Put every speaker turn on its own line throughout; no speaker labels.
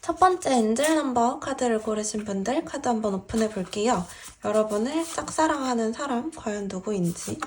첫 번째 엔젤 넘버 카드를 고르신 분들 카드 한번 오픈해 볼게요. 여러분을 짝사랑하는 사람 과연 누구인지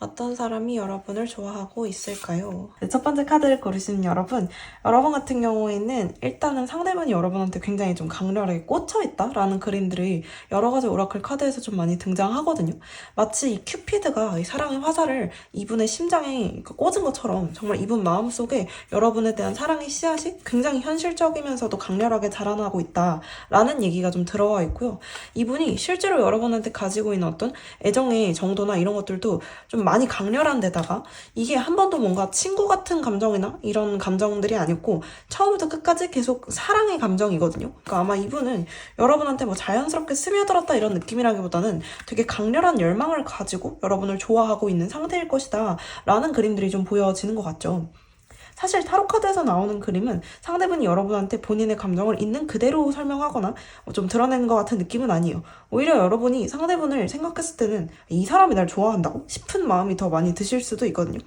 어떤 사람이 여러분을 좋아하고 있을까요? 네, 첫 번째 카드를 고르신 여러분 여러분 같은 경우에는 일단은 상대방이 여러분한테 굉장히 좀 강렬하게 꽂혀 있다라는 그림들이 여러 가지 오라클 카드에서 좀 많이 등장하거든요. 마치 이 큐피드가 이 사랑의 화살을 이분의 심장에 꽂은 것처럼 정말 이분 마음속에 여러분에 대한 사랑의 씨앗이 굉장히 현실적이면서도 강렬하게 자라나고 있다라는 얘기가 좀 들어와 있고요. 이분이 실제로 여러분한테 가지고 있는 어떤 애정의 정도나 이런 것들도 좀 많이 강렬한 데다가 이게 한 번도 뭔가 친구 같은 감정이나 이런 감정들이 아니고 처음부터 끝까지 계속 사랑의 감정이거든요. 그러니까 아마 이분은 여러분한테 뭐 자연스럽게 스며들었다 이런 느낌이라기보다는 되게 강렬한 열망을 가지고 여러분을 좋아하고 있는 상태일 것이다 라는 그림들이 좀 보여지는 것 같죠. 사실 타로카드에서 나오는 그림은 상대분이 여러분한테 본인의 감정을 있는 그대로 설명하거나 좀 드러내는 것 같은 느낌은 아니에요. 오히려 여러분이 상대분을 생각했을 때는 이 사람이 날 좋아한다고 싶은 마음이 더 많이 드실 수도 있거든요.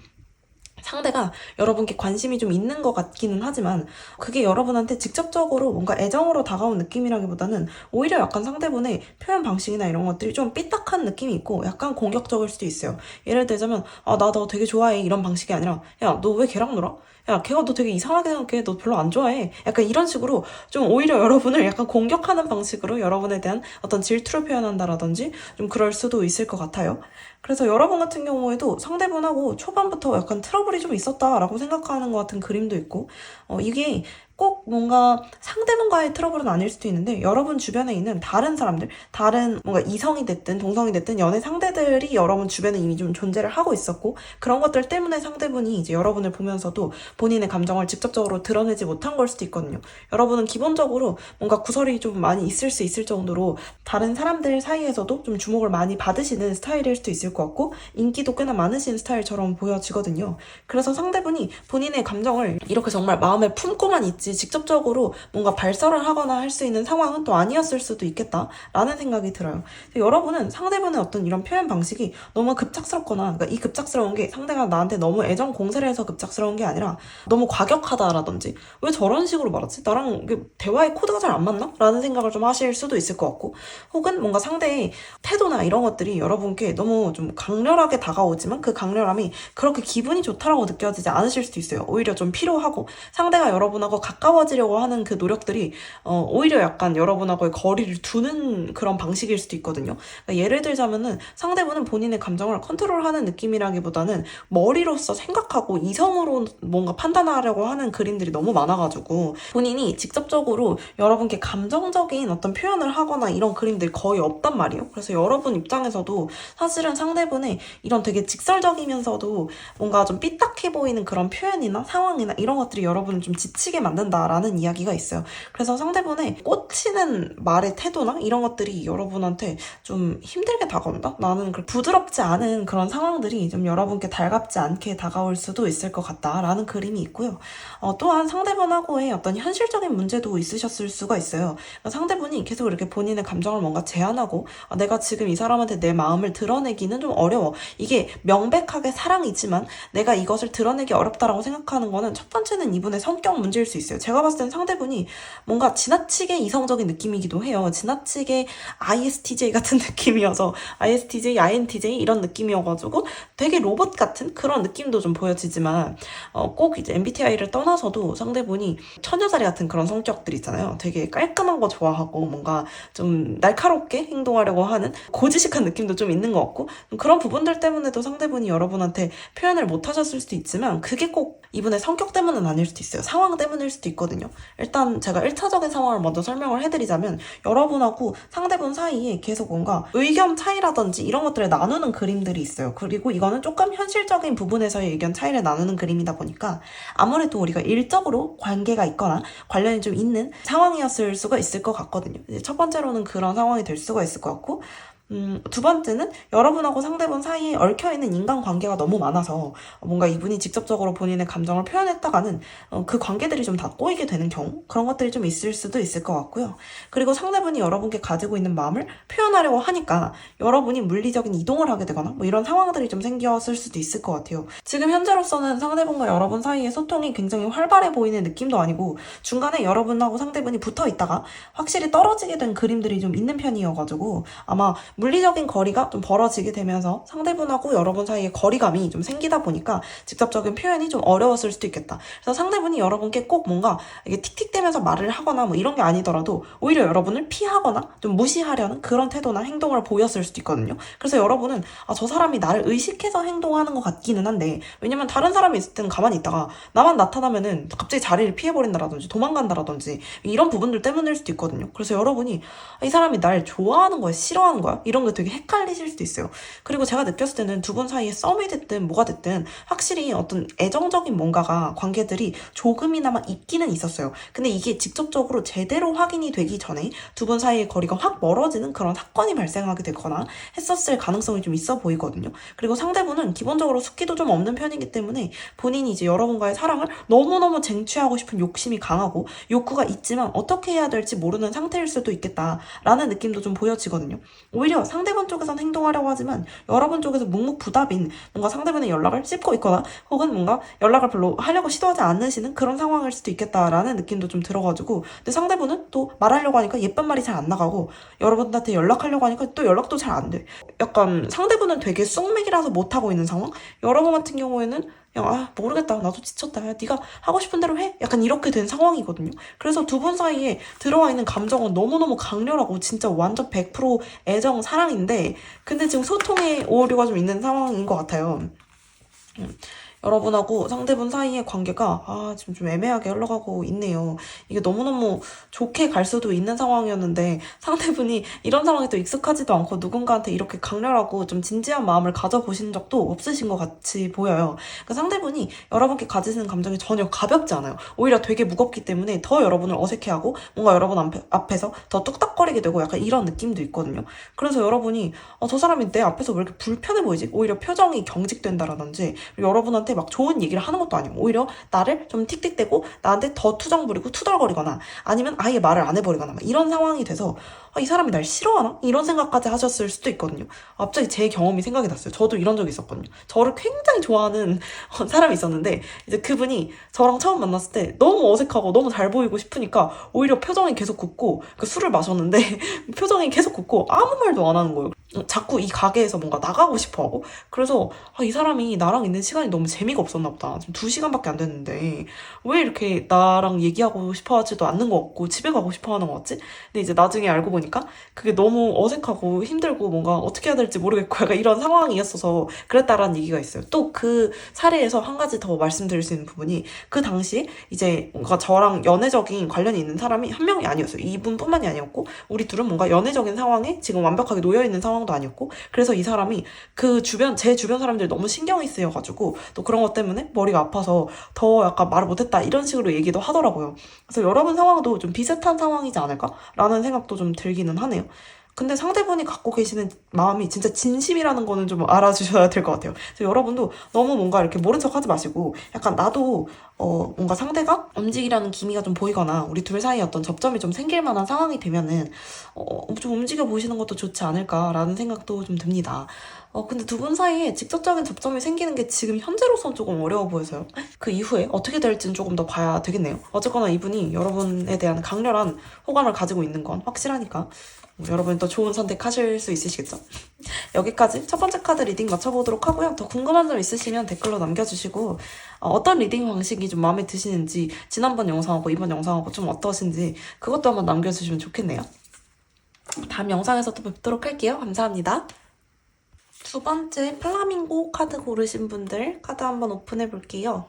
상대가 여러분께 관심이 좀 있는 것 같기는 하지만 그게 여러분한테 직접적으로 뭔가 애정으로 다가온 느낌이라기보다는 오히려 약간 상대분의 표현 방식이나 이런 것들이 좀 삐딱한 느낌이 있고 약간 공격적일 수도 있어요. 예를 들자면 아 나 너 되게 좋아해 이런 방식이 아니라 야 너 왜 걔랑 놀아? 야 걔가 너 되게 이상하게 생각해 너 별로 안 좋아해 약간 이런 식으로 좀 오히려 여러분을 약간 공격하는 방식으로 여러분에 대한 어떤 질투를 표현한다라든지 좀 그럴 수도 있을 것 같아요. 그래서 여러분 같은 경우에도 상대분하고 초반부터 약간 트러블이 좀 있었다라고 생각하는 것 같은 그림도 있고, 어, 이게 꼭 뭔가 상대방과의 트러블은 아닐 수도 있는데 여러분 주변에 있는 다른 사람들, 다른 뭔가 이성이 됐든 동성이 됐든 연애 상대들이 여러분 주변에 이미 좀 존재를 하고 있었고 그런 것들 때문에 상대분이 이제 여러분을 보면서도 본인의 감정을 직접적으로 드러내지 못한 걸 수도 있거든요. 여러분은 기본적으로 뭔가 구설이 좀 많이 있을 수 있을 정도로 다른 사람들 사이에서도 좀 주목을 많이 받으시는 스타일일 수도 있을 것 같고 인기도 꽤나 많으신 스타일처럼 보여지거든요. 그래서 상대분이 본인의 감정을 이렇게 정말 마음에 품고만 있지 직접적으로 뭔가 발설을 하거나 할 수 있는 상황은 또 아니었을 수도 있겠다라는 생각이 들어요. 여러분은 상대분의 어떤 이런 표현 방식이 너무 급작스럽거나 그러니까 이 급작스러운 게 상대가 나한테 너무 애정 공세를 해서 급작스러운 게 아니라 너무 과격하다라든지 왜 저런 식으로 말하지? 나랑 대화의 코드가 잘 안 맞나? 라는 생각을 좀 하실 수도 있을 것 같고 혹은 뭔가 상대의 태도나 이런 것들이 여러분께 너무 좀 강렬하게 다가오지만 그 강렬함이 그렇게 기분이 좋다라고 느껴지지 않으실 수도 있어요. 오히려 좀 필요하고 상대가 여러분하고 가까워지려고 하는 그 노력들이 어, 오히려 약간 여러분하고의 거리를 두는 그런 방식일 수도 있거든요. 그러니까 예를 들자면은 상대분은 본인의 감정을 컨트롤하는 느낌이라기보다는 머리로서 생각하고 이성으로 뭔가 판단하려고 하는 그림들이 너무 많아가지고 본인이 직접적으로 여러분께 감정적인 어떤 표현을 하거나 이런 그림들이 거의 없단 말이에요. 그래서 여러분 입장에서도 사실은 상대분의 이런 되게 직설적이면서도 뭔가 좀 삐딱해 보이는 그런 표현이나 상황이나 이런 것들이 여러분을 좀 지치게 만 든다라는 이야기가 있어요. 그래서 상대분의 꽂히는 말의 태도나 이런 것들이 여러분한테 좀 힘들게 다가온다? 나는 그 부드럽지 않은 그런 상황들이 좀 여러분께 달갑지 않게 다가올 수도 있을 것 같다라는 그림이 있고요. 어, 또한 상대분하고의 어떤 현실적인 문제도 있으셨을 수가 있어요. 그러니까 상대분이 계속 이렇게 본인의 감정을 뭔가 제한하고 아, 내가 지금 이 사람한테 내 마음을 드러내기는 좀 어려워. 이게 명백하게 사랑이지만 내가 이것을 드러내기 어렵다라고 생각하는 거는 첫 번째는 이분의 성격 문제일 수 있어요. 제가 봤을 땐 상대분이 뭔가 지나치게 이성적인 느낌이기도 해요. 지나치게 ISTJ 같은 느낌이어서 ISTJ, INTJ 이런 느낌이어가지고 되게 로봇 같은 그런 느낌도 좀 보여지지만 어, 꼭 이제 MBTI를 떠나서도 상대분이 처녀자리 같은 그런 성격들 있잖아요. 되게 깔끔한 거 좋아하고 뭔가 좀 날카롭게 행동하려고 하는 고지식한 느낌도 좀 있는 것 같고 그런 부분들 때문에도 상대분이 여러분한테 표현을 못 하셨을 수도 있지만 그게 꼭 이분의 성격 때문은 아닐 수도 있어요. 상황 때문일 수도 있거든요. 일단 제가 1차적인 상황을 먼저 설명을 해드리자면 여러분하고 상대분 사이에 계속 뭔가 의견 차이라든지 이런 것들을 나누는 그림들이 있어요. 그리고 이거는 조금 현실적인 부분에서의 의견 차이를 나누는 그림이다 보니까 아무래도 우리가 일적으로 관계가 있거나 관련이 좀 있는 상황이었을 수가 있을 것 같거든요. 첫 번째로는 그런 상황이 될 수가 있을 것 같고 음, 두 번째는 여러분하고 상대분 사이에 얽혀있는 인간관계가 너무 많아서 뭔가 이분이 직접적으로 본인의 감정을 표현했다가는 어, 그 관계들이 좀 다 꼬이게 되는 경우 그런 것들이 좀 있을 수도 있을 것 같고요. 그리고 상대분이 여러분께 가지고 있는 마음을 표현하려고 하니까 여러분이 물리적인 이동을 하게 되거나 뭐 이런 상황들이 좀 생겼을 수도 있을 것 같아요. 지금 현재로서는 상대분과 여러분 사이의 소통이 굉장히 활발해 보이는 느낌도 아니고 중간에 여러분하고 상대분이 붙어 있다가 확실히 떨어지게 된 그림들이 좀 있는 편이어가지고 아마 물리적인 거리가 좀 벌어지게 되면서 상대분하고 여러분 사이에 거리감이 좀 생기다 보니까 직접적인 표현이 좀 어려웠을 수도 있겠다. 그래서 상대분이 여러분께 꼭 뭔가 이게 틱틱대면서 말을 하거나 뭐 이런 게 아니더라도 오히려 여러분을 피하거나 좀 무시하려는 그런 태도나 행동을 보였을 수도 있거든요. 그래서 여러분은 아, 저 사람이 나를 의식해서 행동하는 것 같기는 한데 왜냐면 다른 사람이 있을 때는 가만히 있다가 나만 나타나면은 갑자기 자리를 피해버린다라든지 도망간다라든지 이런 부분들 때문일 수도 있거든요. 그래서 여러분이 아, 이 사람이 날 좋아하는 거야, 싫어하는 거야? 이런 게 되게 헷갈리실 수도 있어요. 그리고 제가 느꼈을 때는 두 분 사이에 썸이 됐든 뭐가 됐든 확실히 어떤 애정적인 뭔가가 관계들이 조금이나마 있기는 있었어요. 근데 이게 직접적으로 제대로 확인이 되기 전에 두 분 사이의 거리가 확 멀어지는 그런 사건이 발생하게 되거나 했었을 가능성이 좀 있어 보이거든요. 그리고 상대분은 기본적으로 숙기도 좀 없는 편이기 때문에 본인이 이제 여러분과의 사랑을 너무너무 쟁취하고 싶은 욕심이 강하고 욕구가 있지만 어떻게 해야 될지 모르는 상태일 수도 있겠다라는 느낌도 좀 보여지거든요. 오히려 상대방 쪽에선 행동하려고 하지만 여러분 쪽에서 묵묵부답인 뭔가 상대방의 연락을 씹고 있거나 혹은 뭔가 연락을 별로 하려고 시도하지 않으시는 그런 상황일 수도 있겠다라는 느낌도 좀 들어가지고 근데 상대분은 또 말하려고 하니까 예쁜 말이 잘 안 나가고 여러분한테 연락하려고 하니까 또 연락도 잘 안 돼. 약간 상대분은 되게 쑥맥이라서 못하고 있는 상황? 여러분 같은 경우에는 야, 아, 모르겠다. 나도 지쳤다. 야, 네가 하고 싶은 대로 해. 약간 이렇게 된 상황이거든요. 그래서 두 분 사이에 들어와 있는 감정은 너무너무 강렬하고 진짜 완전 100% 애정, 사랑인데 근데 지금 소통에 오류가 좀 있는 상황인 것 같아요. 음, 여러분하고 상대분 사이의 관계가 아, 지금 좀 애매하게 흘러가고 있네요. 이게 너무너무 좋게 갈 수도 있는 상황이었는데 상대분이 이런 상황에 또 익숙하지도 않고 누군가한테 이렇게 강렬하고 좀 진지한 마음을 가져보신 적도 없으신 것 같이 보여요. 그 상대분이 여러분께 가지시는 감정이 전혀 가볍지 않아요. 오히려 되게 무겁기 때문에 더 여러분을 어색해하고 뭔가 여러분 앞에, 앞에서 더 뚝딱거리게 되고 약간 이런 느낌도 있거든요. 그래서 여러분이 어, 저 사람이 내 앞에서 왜 이렇게 불편해 보이지? 오히려 표정이 경직된다라든지 여러분한테 막 좋은 얘기를 하는 것도 아니고 오히려 나를 좀 틱틱대고 나한테 더 투정 부리고 투덜거리거나 아니면 아예 말을 안 해버리거나 막 이런 상황이 돼서 아, 이 사람이 날 싫어하나? 이런 생각까지 하셨을 수도 있거든요. 갑자기 제 경험이 생각이 났어요. 저도 이런 적이 있었거든요. 저를 굉장히 좋아하는 사람이 있었는데 이제 그분이 저랑 처음 만났을 때 너무 어색하고 너무 잘 보이고 싶으니까 오히려 표정이 계속 굳고 그 술을 마셨는데 표정이 계속 굳고 아무 말도 안 하는 거예요. 자꾸 이 가게에서 뭔가 나가고 싶어 하고 그래서 아, 이 사람이 나랑 있는 시간이 너무 재미가 없었나 보다. 지금 두 시간밖에 안 됐는데 왜 이렇게 나랑 얘기하고 싶어 하지도 않는 것 같고 집에 가고 싶어 하는 것 같지? 근데 이제 나중에 알고 보니까 그게 너무 어색하고 힘들고 뭔가 어떻게 해야 될지 모르겠고 약간 이런 상황이었어서 그랬다라는 얘기가 있어요. 또 그 사례에서 한 가지 더 말씀드릴 수 있는 부분이 그 당시 이제 뭔가 저랑 연애적인 관련이 있는 사람이 한 명이 아니었어요. 이분뿐만이 아니었고 우리 둘은 뭔가 연애적인 상황에 지금 완벽하게 놓여 있는 상황 도 아니었고 그래서 이 사람이 그 주변 제 주변 사람들이 너무 신경이 쓰여가지고 또 그런 것 때문에 머리가 아파서 더 약간 말을 못했다 이런 식으로 얘기도 하더라고요. 그래서 여러분 상황도 좀 비슷한 상황이지 않을까라는 생각도 좀 들기는 하네요. 근데 상대분이 갖고 계시는 마음이 진짜 진심이라는 거는 좀 알아주셔야 될 것 같아요. 그래서 여러분도 너무 뭔가 이렇게 모른 척 하지 마시고 약간 나도 어 뭔가 상대가 움직이려는 기미가 좀 보이거나 우리 둘 사이에 어떤 접점이 좀 생길 만한 상황이 되면은 어 좀 움직여 보시는 것도 좋지 않을까라는 생각도 좀 듭니다. 어, 근데 두 분 사이에 직접적인 접점이 생기는 게 지금 현재로선 조금 어려워 보여서요. 그 이후에 어떻게 될지는 조금 더 봐야 되겠네요. 어쨌거나 이분이 여러분에 대한 강렬한 호감을 가지고 있는 건 확실하니까 뭐 여러분 또 좋은 선택하실 수 있으시겠죠? 여기까지 첫 번째 카드 리딩 맞춰보도록 하고요. 더 궁금한 점 있으시면 댓글로 남겨주시고 어, 떤 리딩 방식이 좀 마음에 드시는지 지난번 영상하고 이번 영상하고 좀 어떠신지 그것도 한번 남겨주시면 좋겠네요. 다음 영상에서 또 뵙도록 할게요. 감사합니다. 두 번째 플라밍고 카드 고르신 분들 카드 한번 오픈해 볼게요.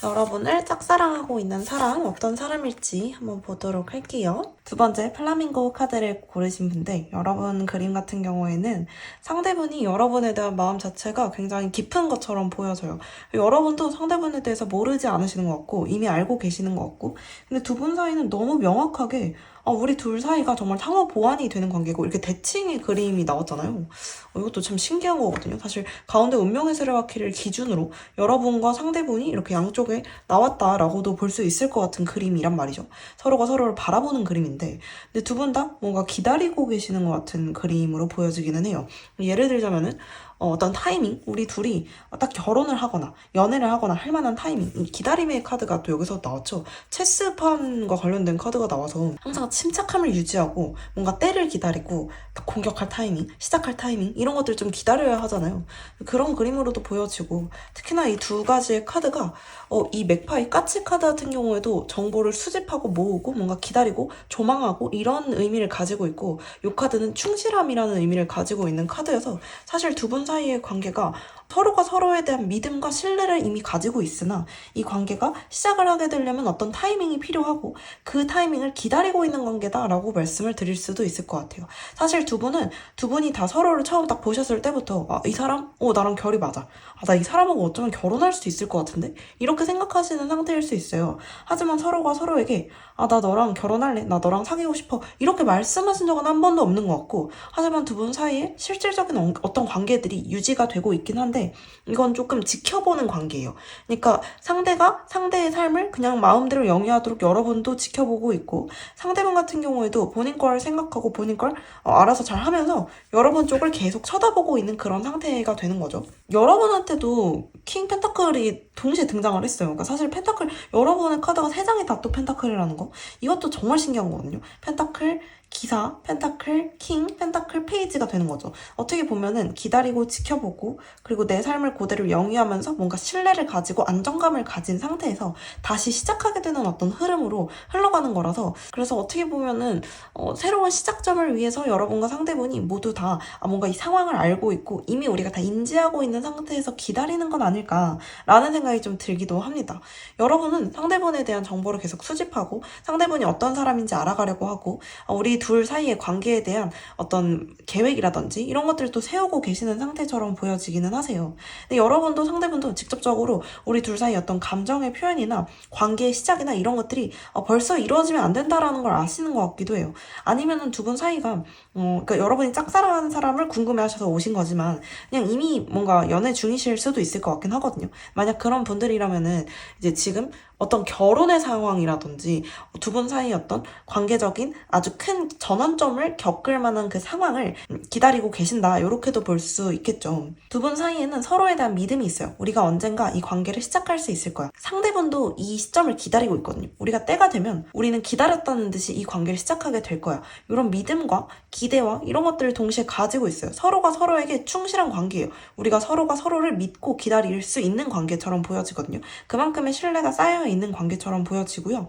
여러분을 짝사랑하고 있는 사람 어떤 사람일지 한번 보도록 할게요. 두 번째 플라밍고 카드를 고르신 분들 여러분 그림 같은 경우에는 상대분이 여러분에 대한 마음 자체가 굉장히 깊은 것처럼 보여져요. 여러분도 상대분에 대해서 모르지 않으시는 것 같고 이미 알고 계시는 것 같고 근데 두 분 사이는 너무 명확하게 아, 우리 둘 사이가 정말 상호 보완이 되는 관계고 이렇게 대칭의 그림이 나왔잖아요. 어, 이것도 참 신기한 거거든요. 사실 가운데 운명의 수레바퀴를 기준으로 여러분과 상대분이 이렇게 양쪽에 나왔다라고도 볼 수 있을 것 같은 그림이란 말이죠. 서로가 서로를 바라보는 그림인데 근데 두 분 다 뭔가 기다리고 계시는 것 같은 그림으로 보여지기는 해요. 예를 들자면은 어, 어떤 타이밍, 우리 둘이 딱 결혼을 하거나 연애를 하거나 할 만한 타이밍, 이 기다림의 카드가 또 여기서 나왔죠. 체스판과 관련된 카드가 나와서 항상 침착함을 유지하고 뭔가 때를 기다리고 딱 공격할 타이밍, 시작할 타이밍 이런 것들 좀 기다려야 하잖아요. 그런 그림으로도 보여지고 특히나 이 두 가지의 카드가 어, 이 맥파이 까치 카드 같은 경우에도 정보를 수집하고 모으고 뭔가 기다리고 조망하고 이런 의미를 가지고 있고 이 카드는 충실함이라는 의미를 가지고 있는 카드여서 사실 두분 사이의 관계가 서로가 서로에 대한 믿음과 신뢰를 이미 가지고 있으나 이 관계가 시작을 하게 되려면 어떤 타이밍이 필요하고 그 타이밍을 기다리고 있는 관계다라고 말씀을 드릴 수도 있을 것 같아요. 사실 두 분은 두 분이 다 서로를 처음 딱 보셨을 때부터 아, 이 사람? 어, 나랑 결이 맞아. 아, 나 이 사람하고 어쩌면 결혼할 수 있을 것 같은데? 이렇게 생각하시는 상태일 수 있어요. 하지만 서로가 서로에게 아, 나 너랑 결혼할래? 나 너랑 사귀고 싶어. 이렇게 말씀하신 적은 한 번도 없는 것 같고 하지만 두 분 사이에 실질적인 어- 어떤 관계들이 유지가 되고 있긴 한데 이건 조금 지켜보는 관계예요. 그러니까 상대가 상대의 삶을 그냥 마음대로 영위하도록 여러분도 지켜보고 있고 상대방 같은 경우에도 본인 걸 생각하고 본인 걸 어, 알아서 잘 하면서 여러분 쪽을 계속 쳐다보고 있는 그런 상태가 되는 거죠. 여러분한테도 킹 펜타클이 동시에 등장을 했어요. 그러니까 사실 펜타클 여러분의 카드가 세 장이 다 또 펜타클이라는 거 이것도 정말 신기한 거거든요. 펜타클 기사, 펜타클, 킹, 펜타클 페이지가 되는 거죠. 어떻게 보면은 기다리고 지켜보고 그리고 내 삶을 그대로 영위하면서 뭔가 신뢰를 가지고 안정감을 가진 상태에서 다시 시작하게 되는 어떤 흐름으로 흘러가는 거라서 그래서 어떻게 보면은 어, 새로운 시작점을 위해서 여러분과 상대분이 모두 다 아, 뭔가 이 상황을 알고 있고 이미 우리가 다 인지하고 있는 상태에서 기다리는 건 아닐까라는 생각이 좀 들기도 합니다. 여러분은 상대분에 대한 정보를 계속 수집하고 상대분이 어떤 사람인지 알아가려고 하고 어, 우리 둘 사이의 관계에 대한 어떤 계획이라든지 이런 것들을 또 세우고 계시는 상태처럼 보여지기는 하세요. 근데 여러분도 상대분도 직접적으로 우리 둘 사이 어떤 감정의 표현이나 관계의 시작이나 이런 것들이 어, 벌써 이루어지면 안 된다라는 걸 아시는 것 같기도 해요. 아니면은 두 분 사이가 어, 그러니까 여러분이 짝사랑하는 사람을 궁금해하셔서 오신 거지만 그냥 이미 뭔가 연애 중이실 수도 있을 것 같긴 하거든요. 만약 그런 분들이라면은 이제 지금 어떤 결혼의 상황이라든지 두 분 사이 어떤 관계적인 아주 큰 전환점을 겪을 만한 그 상황을 기다리고 계신다. 이렇게도 볼 수 있겠죠. 두 분 사이에는 서로에 대한 믿음이 있어요. 우리가 언젠가 이 관계를 시작할 수 있을 거야. 상대분도 이 시점을 기다리고 있거든요. 우리가 때가 되면 우리는 기다렸다는 듯이 이 관계를 시작하게 될 거야. 이런 믿음과 기 대와 이런 것들을 동시에 가지고 있어요. 서로가 서로에게 충실한 관계예요. 우리가 서로가 서로를 믿고 기다릴 수 있는 관계처럼 보여지거든요. 그만큼의 신뢰가 쌓여 있는 관계처럼 보여지고요.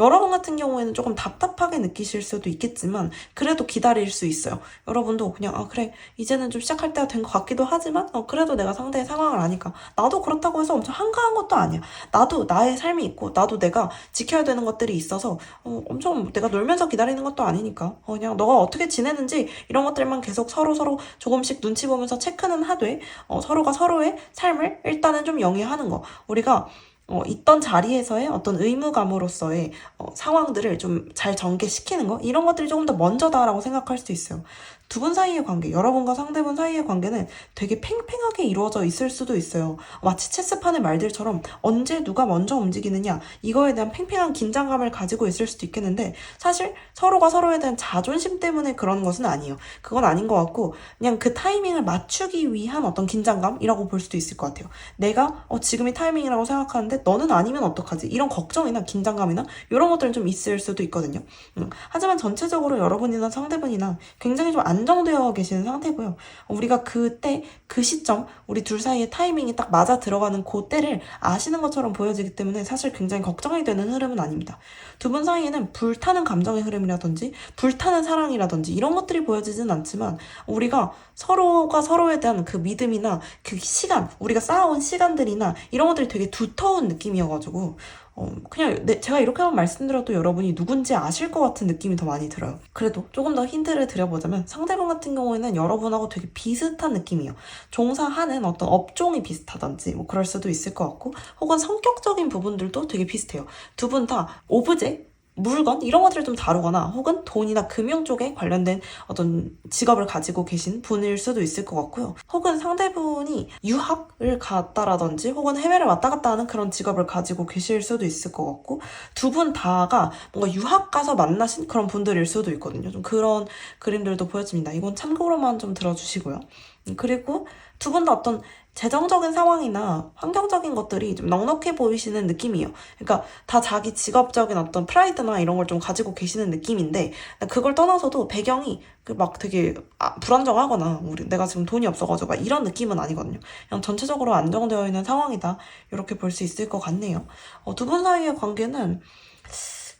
여러분 같은 경우에는 조금 답답하게 느끼실 수도 있겠지만 그래도 기다릴 수 있어요. 여러분도 그냥 아 그래 이제는 좀 시작할 때가 된 것 같기도 하지만 어 그래도 내가 상대의 상황을 아니까 나도 그렇다고 해서 엄청 한가한 것도 아니야. 나도 나의 삶이 있고 나도 내가 지켜야 되는 것들이 있어서 어, 엄청 내가 놀면서 기다리는 것도 아니니까 어, 그냥 너가 어떻게 지내는지 이런 것들만 계속 서로 서로 조금씩 눈치 보면서 체크는 하되 어, 서로가 서로의 삶을 일단은 좀 영위하는 거 우리가 어, 있던 자리에서의 어떤 의무감으로서의 어, 상황들을 좀 잘 전개시키는 거 이런 것들이 조금 더 먼저다라고 생각할 수도 있어요. 두 분 사이의 관계, 여러분과 상대분 사이의 관계는 되게 팽팽하게 이루어져 있을 수도 있어요. 마치 체스판의 말들처럼 언제 누가 먼저 움직이느냐 이거에 대한 팽팽한 긴장감을 가지고 있을 수도 있겠는데 사실 서로가 서로에 대한 자존심 때문에 그런 것은 아니에요. 그건 아닌 것 같고 그냥 그 타이밍을 맞추기 위한 어떤 긴장감이라고 볼 수도 있을 것 같아요. 내가 어, 지금이 타이밍이라고 생각하는데 너는 아니면 어떡하지? 이런 걱정이나 긴장감이나 이런 것들은 좀 있을 수도 있거든요. 음, 하지만 전체적으로 여러분이나 상대분이나 굉장히 좀안 정되어 계시는 상태고요. 우리가 그때 그 시점 우리 둘 사이의 타이밍이 딱 맞아 들어가는 그 때를 아시는 것처럼 보여지기 때문에 사실 굉장히 걱정이 되는 흐름은 아닙니다. 두 분 사이에는 불타는 감정의 흐름이라든지 불타는 사랑이라든지 이런 것들이 보여지진 않지만 우리가 서로가 서로에 대한 그 믿음이나 그 시간 우리가 쌓아온 시간들이나 이런 것들이 되게 두터운 느낌이어가지고 어, 그냥 내, 제가 이렇게만 말씀드려도 여러분이 누군지 아실 것 같은 느낌이 더 많이 들어요. 그래도 조금 더 힌트를 드려보자면 상대방 같은 경우에는 여러분하고 되게 비슷한 느낌이에요. 종사하는 어떤 업종이 비슷하던지 뭐 그럴 수도 있을 것 같고 혹은 성격적인 부분들도 되게 비슷해요. 두 분 다 오브제 물건 이런 것들을 좀 다루거나 혹은 돈이나 금융 쪽에 관련된 어떤 직업을 가지고 계신 분일 수도 있을 것 같고요. 혹은 상대분이 유학을 갔다라든지 혹은 해외를 왔다 갔다 하는 그런 직업을 가지고 계실 수도 있을 것 같고 두 분 다가 뭔가 유학 가서 만나신 그런 분들일 수도 있거든요. 좀 그런 그림들도 보여집니다. 이건 참고로만 좀 들어주시고요. 음, 그리고 두 분 다 어떤 재정적인 상황이나 환경적인 것들이 좀 넉넉해 보이시는 느낌이에요. 그러니까 다 자기 직업적인 어떤 프라이드나 이런 걸 좀 가지고 계시는 느낌인데 그걸 떠나서도 배경이 그 막 되게 아, 불안정하거나 우리 내가 지금 돈이 없어가지고 막 이런 느낌은 아니거든요. 그냥 전체적으로 안정되어 있는 상황이다 이렇게 볼 수 있을 것 같네요. 어, 두 분 사이의 관계는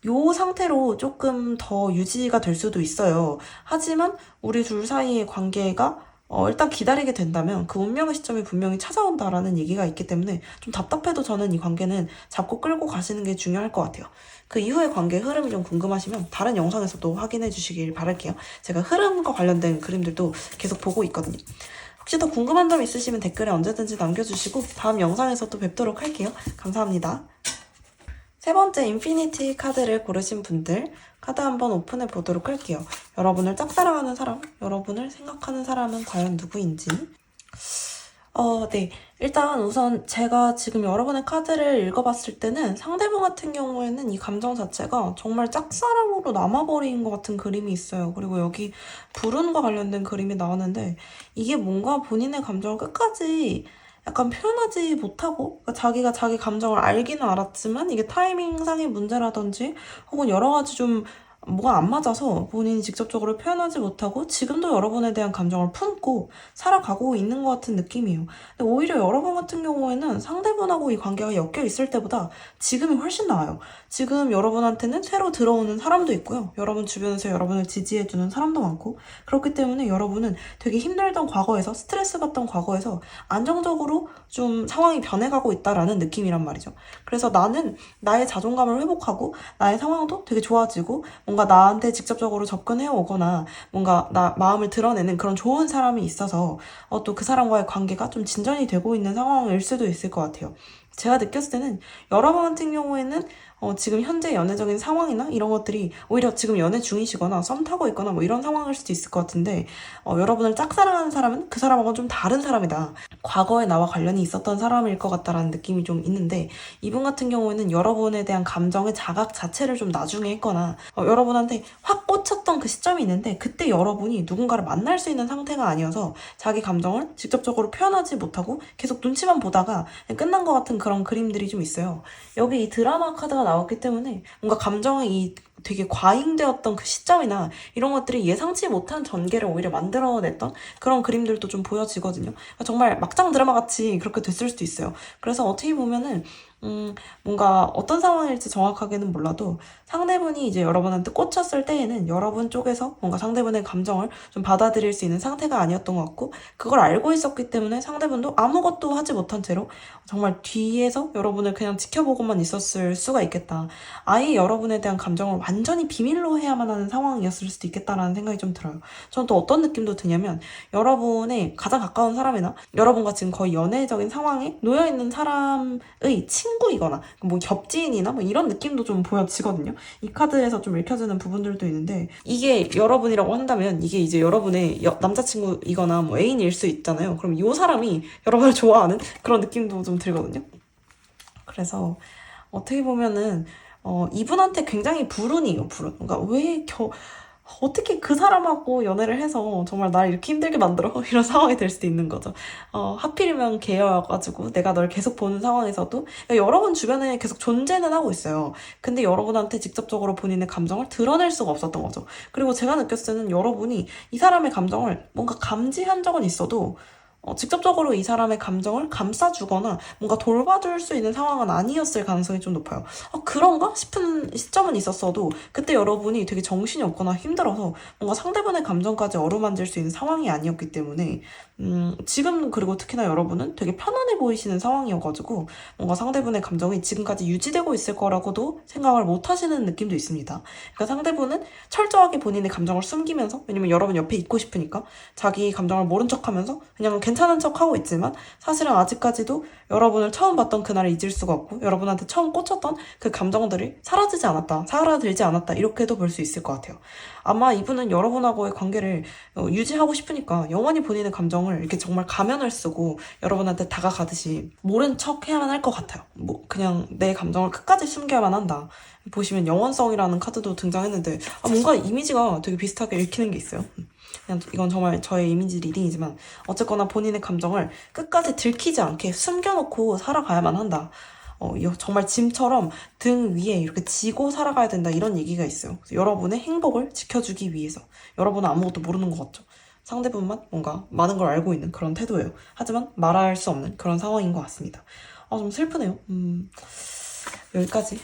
요 상태로 조금 더 유지가 될 수도 있어요. 하지만 우리 둘 사이의 관계가 어, 일단 기다리게 된다면 그 운명의 시점이 분명히 찾아온다라는 얘기가 있기 때문에 좀 답답해도 저는 이 관계는 잡고 끌고 가시는 게 중요할 것 같아요. 그 이후의 관계 흐름이 좀 궁금하시면 다른 영상에서도 확인해 주시길 바랄게요. 제가 흐름과 관련된 그림들도 계속 보고 있거든요. 혹시 더 궁금한 점 있으시면 댓글에 언제든지 남겨주시고 다음 영상에서 또 뵙도록 할게요. 감사합니다. 세 번째 인피니티 카드를 고르신 분들 카드 한번 오픈해 보도록 할게요. 여러분을 짝사랑하는 사람, 여러분을 생각하는 사람은 과연 누구인지. 어, 네. 일단 우선 제가 지금 여러분의 카드를 읽어봤을 때는 상대방 같은 경우에는 이 감정 자체가 정말 짝사랑으로 남아버린 것 같은 그림이 있어요. 그리고 여기 불운과 관련된 그림이 나왔는데 이게 뭔가 본인의 감정을 끝까지 약간 표현하지 못하고 그러니까 자기가 자기 감정을 알기는 알았지만 이게 타이밍상의 문제라든지 혹은 여러 가지 좀 뭐가 안 맞아서 본인이 직접적으로 표현하지 못하고 지금도 여러분에 대한 감정을 품고 살아가고 있는 것 같은 느낌이에요. 근데 오히려 여러분 같은 경우에는 상대분하고 이 관계가 엮여 있을 때보다 지금이 훨씬 나아요. 지금 여러분한테는 새로 들어오는 사람도 있고요. 여러분 주변에서 여러분을 지지해주는 사람도 많고 그렇기 때문에 여러분은 되게 힘들던 과거에서 스트레스 받던 과거에서 안정적으로 좀 상황이 변해가고 있다라는 느낌이란 말이죠. 그래서 나는 나의 자존감을 회복하고 나의 상황도 되게 좋아지고 뭔가 나한테 직접적으로 접근해 오거나 뭔가 나 마음을 드러내는 그런 좋은 사람이 있어서 어, 또 그 사람과의 관계가 좀 진전이 되고 있는 상황일 수도 있을 것 같아요. 제가 느꼈을 때는 여러분 같은 경우에는 어, 지금 현재 연애적인 상황이나 이런 것들이 오히려 지금 연애 중이시거나 썸 타고 있거나 뭐 이런 상황일 수도 있을 것 같은데 어, 여러분을 짝사랑하는 사람은 그 사람하고는 좀 다른 사람이다. 과거에 나와 관련이 있었던 사람일 것 같다라는 느낌이 좀 있는데 이분 같은 경우에는 여러분에 대한 감정의 자각 자체를 좀 나중에 했거나 어, 여러분한테 확 꽂혔던 그 시점이 있는데 그때 여러분이 누군가를 만날 수 있는 상태가 아니어서 자기 감정을 직접적으로 표현하지 못하고 계속 눈치만 보다가 끝난 것 같은 그런 그림들이 좀 있어요. 여기 이 드라마 카드가 나왔기 때문에 뭔가 감정이 이 되게 과잉되었던 그 시점이나 이런 것들이 예상치 못한 전개를 오히려 만들어냈던 그런 그림들도 좀 보여지거든요. 그러니까 정말 막장 드라마 같이 그렇게 됐을 수도 있어요. 그래서 어떻게 보면은 음, 뭔가 어떤 상황일지 정확하게는 몰라도 상대분이 이제 여러분한테 꽂혔을 때에는 여러분 쪽에서 뭔가 상대분의 감정을 좀 받아들일 수 있는 상태가 아니었던 것 같고 그걸 알고 있었기 때문에 상대분도 아무것도 하지 못한 채로 정말 뒤에서 여러분을 그냥 지켜보고만 있었을 수가 있겠다. 아예 여러분에 대한 감정을 완 전히 비밀로 해야만 하는 상황이었을 수도 있겠다라는 생각이 좀 들어요. 저는 또 어떤 느낌도 드냐면 여러분의 가장 가까운 사람이나 여러분과 지금 거의 연애적인 상황에 놓여 있는 사람의 친구이거나 뭐 겹지인이나 뭐 이런 느낌도 좀 보여지거든요. 이 카드에서 좀 읽혀지는 부분들도 있는데 이게 여러분이라고 한다면 이게 이제 여러분의 여- 남자친구이거나 뭐 애인일 수 있잖아요. 그럼 이 사람이 여러분을 좋아하는 그런 느낌도 좀 들거든요. 그래서 어떻게 보면은 어, 이분한테 굉장히 불운이에요, 불운. 그러니까 왜 겨, 어떻게 그 사람하고 연애를 해서 정말 날 이렇게 힘들게 만들어? 이런 상황이 될 수도 있는 거죠. 어, 하필이면 개여가지고 내가 널 계속 보는 상황에서도 그러니까 여러분 주변에 계속 존재는 하고 있어요. 근데 여러분한테 직접적으로 본인의 감정을 드러낼 수가 없었던 거죠. 그리고 제가 느꼈을 때는 여러분이 이 사람의 감정을 뭔가 감지한 적은 있어도 어, 직접적으로 이 사람의 감정을 감싸주거나 뭔가 돌봐줄 수 있는 상황은 아니었을 가능성이 좀 높아요. 어, 그런가 싶은 시점은 있었어도 그때 여러분이 되게 정신이 없거나 힘들어서 뭔가 상대방의 감정까지 어루만질 수 있는 상황이 아니었기 때문에 음, 지금 그리고 특히나 여러분은 되게 편안해 보이시는 상황이어가지고 뭔가 상대분의 감정이 지금까지 유지되고 있을 거라고도 생각을 못 하시는 느낌도 있습니다. 그러니까 상대분은 철저하게 본인의 감정을 숨기면서 왜냐면 여러분 옆에 있고 싶으니까 자기 감정을 모른 척 하면서 그냥 괜찮 괜찮은 척 하고 있지만 사실은 아직까지도 여러분을 처음 봤던 그날을 잊을 수가 없고 여러분한테 처음 꽂혔던 그 감정들이 사라지지 않았다, 사라들지 않았다 이렇게도 볼 수 있을 것 같아요. 아마 이분은 여러분하고의 관계를 어, 유지하고 싶으니까 영원히 본인의 감정을 이렇게 정말 가면을 쓰고 여러분한테 다가가듯이 모른 척 해야만 할 것 같아요. 뭐 그냥 내 감정을 끝까지 숨겨야만 한다. 보시면 영원성이라는 카드도 등장했는데 아, 뭔가 이미지가 되게 비슷하게 읽히는 게 있어요. 그냥 이건 정말 저의 이미지 리딩이지만 어쨌거나 본인의 감정을 끝까지 들키지 않게 숨겨놓고 살아가야만 한다. 어, 정말 짐처럼 등 위에 이렇게 지고 살아가야 된다 이런 얘기가 있어요. 여러분의 행복을 지켜주기 위해서 여러분은 아무것도 모르는 것 같죠. 상대분만 뭔가 많은 걸 알고 있는 그런 태도예요. 하지만 말할 수 없는 그런 상황인 것 같습니다. 아, 좀 슬프네요. 음, 여기까지.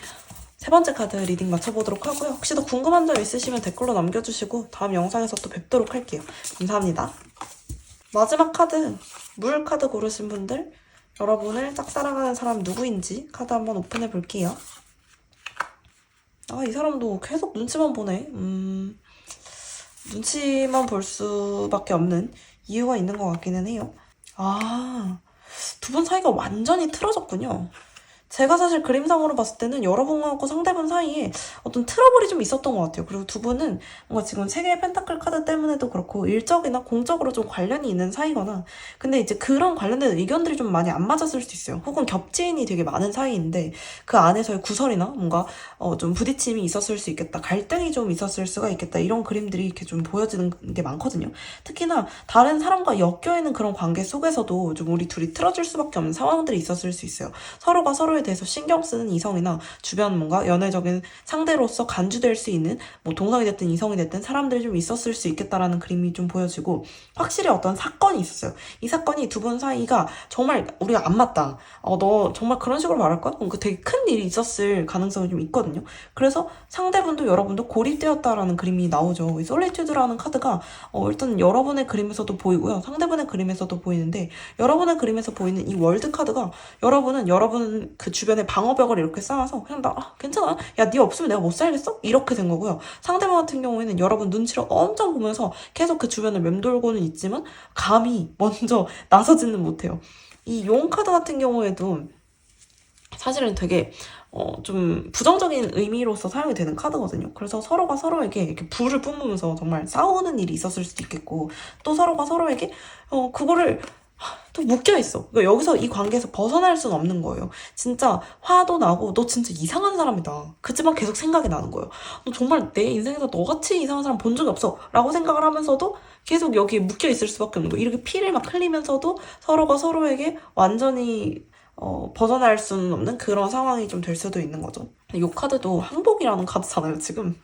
세 번째 카드 리딩 맞춰보도록 하고요. 혹시 더 궁금한 점 있으시면 댓글로 남겨주시고 다음 영상에서 또 뵙도록 할게요. 감사합니다. 마지막 카드, 물 카드 고르신 분들 여러분을 짝사랑하는 사람 누구인지 카드 한번 오픈해 볼게요. 아, 이 사람도 계속 눈치만 보네. 음, 눈치만 볼 수밖에 없는 이유가 있는 것 같기는 해요. 아, 두 분 사이가 완전히 틀어졌군요. 제가 사실 그림상으로 봤을 때는 여러분하고 상대분 사이에 어떤 트러블이 좀 있었던 것 같아요. 그리고 두 분은 뭔가 지금 세 개의 펜타클 카드 때문에도 그렇고 일적이나 공적으로 좀 관련이 있는 사이거나 근데 이제 그런 관련된 의견들이 좀 많이 안 맞았을 수도 있어요. 혹은 겹지인이 되게 많은 사이인데 그 안에서의 구설이나 뭔가 어, 좀 부딪힘이 있었을 수 있겠다. 갈등이 좀 있었을 수가 있겠다. 이런 그림들이 이렇게 좀 보여지는 게 많거든요. 특히나 다른 사람과 엮여있는 그런 관계 속에서도 좀 우리 둘이 틀어질 수밖에 없는 상황들이 있었을 수 있어요. 서로가 서로 에 대해서 신경 쓰는 이성이나 주변 뭔가 연애적인 상대로서 간주될 수 있는 뭐 동성이 됐든 이성이 됐든 사람들이 좀 있었을 수 있겠다라는 그림이 좀 보여지고 확실히 어떤 사건이 있었어요. 이 사건이 두 분 사이가 정말 우리가 안 맞다. 어, 너 정말 그런 식으로 말할 거야? 그 되게 큰 일이 있었을 가능성이 좀 있거든요. 그래서 상대분도 여러분도 고립되었다라는 그림이 나오죠. 이 솔리튜드라는 카드가 어, 일단 여러분의 그림에서도 보이고요. 상대분의 그림에서도 보이는데 여러분의 그림에서 보이는 이 월드 카드가 여러분은 여러분 그 주변에 방어벽을 이렇게 쌓아서 그냥 나 아, 괜찮아. 야, 네 없으면 내가 못 살겠어? 이렇게 된 거고요. 상대방 같은 경우에는 여러분 눈치를 엄청 보면서 계속 그 주변을 맴돌고는 있지만 감히 먼저 나서지는 못해요. 이 용 카드 같은 경우에도 사실은 되게 어, 좀 부정적인 의미로서 사용이 되는 카드거든요. 그래서 서로가 서로에게 이렇게 불을 뿜으면서 정말 싸우는 일이 있었을 수도 있겠고, 또 서로가 서로에게, 어, 그거를 또 묶여 있어. 그러니까 여기서 이 관계에서 벗어날 수는 없는 거예요. 진짜 화도 나고 너 진짜 이상한 사람이다. 그지만 계속 생각이 나는 거예요. 너 정말 내 인생에서 너같이 이상한 사람 본 적이 없어. 라고 생각을 하면서도 계속 여기에 묶여 있을 수밖에 없는 거예요. 이렇게 피를 막 흘리면서도 서로가 서로에게 완전히 어, 벗어날 수는 없는 그런 상황이 좀 될 수도 있는 거죠. 이 카드도 항복이라는 카드잖아요, 지금.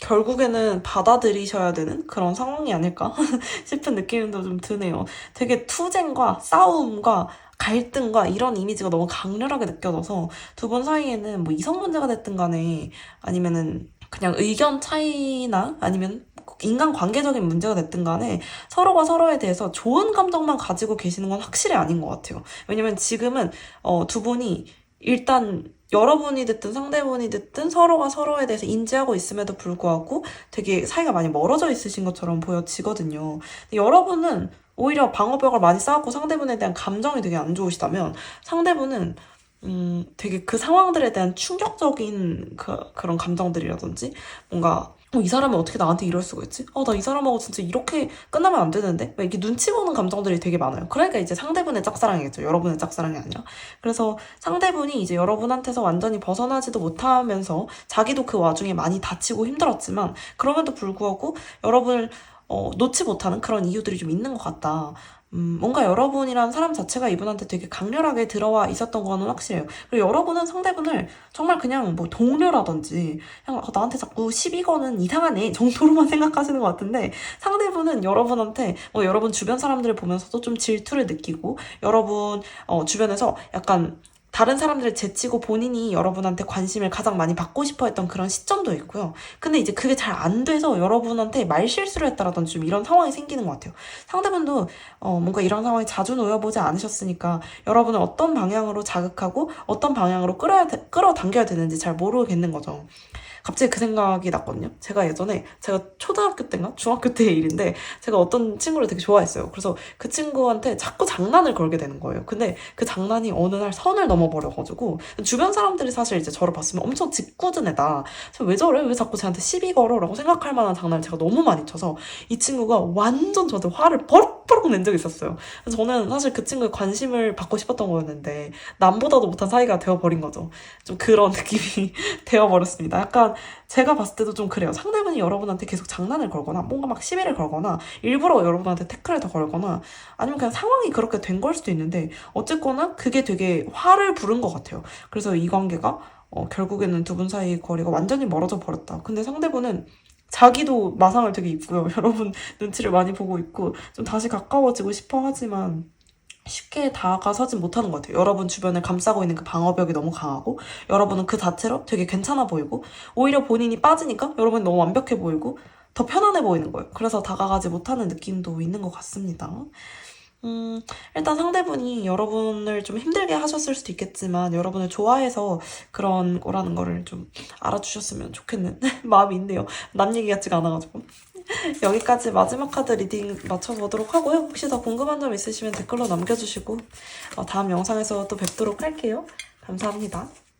결국에는 받아들이셔야 되는 그런 상황이 아닐까 싶은 느낌도 좀 드네요. 되게 투쟁과 싸움과 갈등과 이런 이미지가 너무 강렬하게 느껴져서 두 분 사이에는 뭐 이성 문제가 됐든 간에 아니면은 그냥 의견 차이나 아니면 인간 관계적인 문제가 됐든 간에 서로가 서로에 대해서 좋은 감정만 가지고 계시는 건 확실히 아닌 것 같아요. 왜냐면 지금은 어, 두 분이 일단 여러분이 됐든 상대분이 됐든 서로가 서로에 대해서 인지하고 있음에도 불구하고 되게 사이가 많이 멀어져 있으신 것처럼 보여지거든요. 여러분은 오히려 방어벽을 많이 쌓았고 상대분에 대한 감정이 되게 안 좋으시다면 상대분은 음, 되게 그 상황들에 대한 충격적인 그, 그런 감정들이라든지 뭔가 어, 이 사람이 어떻게 나한테 이럴 수가 있지? 어, 나 이 사람하고 진짜 이렇게 끝나면 안 되는데? 막 이렇게 눈치 보는 감정들이 되게 많아요. 그러니까 이제 상대분의 짝사랑이겠죠. 여러분의 짝사랑이 아니라. 그래서 상대분이 이제 여러분한테서 완전히 벗어나지도 못하면서 자기도 그 와중에 많이 다치고 힘들었지만 그럼에도 불구하고 여러분을 어, 놓지 못하는 그런 이유들이 좀 있는 것 같다. 음, 뭔가 여러분이란 사람 자체가 이분한테 되게 강렬하게 들어와 있었던 거는 확실해요. 그리고 여러분은 상대분을 정말 그냥 뭐 동료라든지 그냥 아, 나한테 자꾸 시비 거는 이상하네 정도로만 생각하시는 것 같은데 상대분은 여러분한테 뭐 여러분 주변 사람들을 보면서도 좀 질투를 느끼고 여러분 어, 주변에서 약간 다른 사람들을 제치고 본인이 여러분한테 관심을 가장 많이 받고 싶어 했던 그런 시점도 있고요. 근데 이제 그게 잘 안 돼서 여러분한테 말 실수를 했다라든지 좀 이런 상황이 생기는 것 같아요. 상대분도 어, 뭔가 이런 상황에 자주 놓여보지 않으셨으니까 여러분을 어떤 방향으로 자극하고 어떤 방향으로 끌어야 되, 끌어당겨야 되는지 잘 모르겠는 거죠. 갑자기 그 생각이 났거든요. 제가 예전에 제가 초등학교 때인가 중학교 때의 일인데 제가 어떤 친구를 되게 좋아했어요. 그래서 그 친구한테 자꾸 장난을 걸게 되는 거예요. 근데 그 장난이 어느 날 선을 넘어버려가지고 주변 사람들이 사실 이제 저를 봤으면 엄청 짓궂은 애다. 저왜 저래? 왜 자꾸 쟤한테 시비 걸어? 라고 생각할 만한 장난을 제가 너무 많이 쳐서 이 친구가 완전 저한테 화를 버럭버럭 낸 적이 있었어요. 저는 사실 그 친구의 관심을 받고 싶었던 거였는데 남보다도 못한 사이가 되어버린 거죠. 좀 그런 느낌이 되어버렸습니다. 약간 제가 봤을 때도 좀 그래요. 상대방이 여러분한테 계속 장난을 걸거나 뭔가 막 시비를 걸거나 일부러 여러분한테 태클을 더 걸거나 아니면 그냥 상황이 그렇게 된 걸 수도 있는데 어쨌거나 그게 되게 화를 부른 것 같아요. 그래서 이 관계가 어, 결국에는 두 분 사이 거리가 완전히 멀어져 버렸다. 근데 상대분은 자기도 마상을 되게 입고요. 여러분 눈치를 많이 보고 있고 좀 다시 가까워지고 싶어 하지만 쉽게 다가서진 못하는 것 같아요. 여러분 주변을 감싸고 있는 그 방어벽이 너무 강하고 여러분은 그 자체로 되게 괜찮아 보이고 오히려 본인이 빠지니까 여러분이 너무 완벽해 보이고 더 편안해 보이는 거예요. 그래서 다가가지 못하는 느낌도 있는 것 같습니다. 음, 일단 상대분이 여러분을 좀 힘들게 하셨을 수도 있겠지만 여러분을 좋아해서 그런 거라는 거를 좀 알아주셨으면 좋겠는 마음이 있네요. 남 얘기 같지가 않아가지고. 여기까지 마지막 카드 리딩 맞춰보도록 하고요. 혹시 더 궁금한 점 있으시면 댓글로 남겨주시고 어, 다음 영상에서 또 뵙도록 할게요. 감사합니다.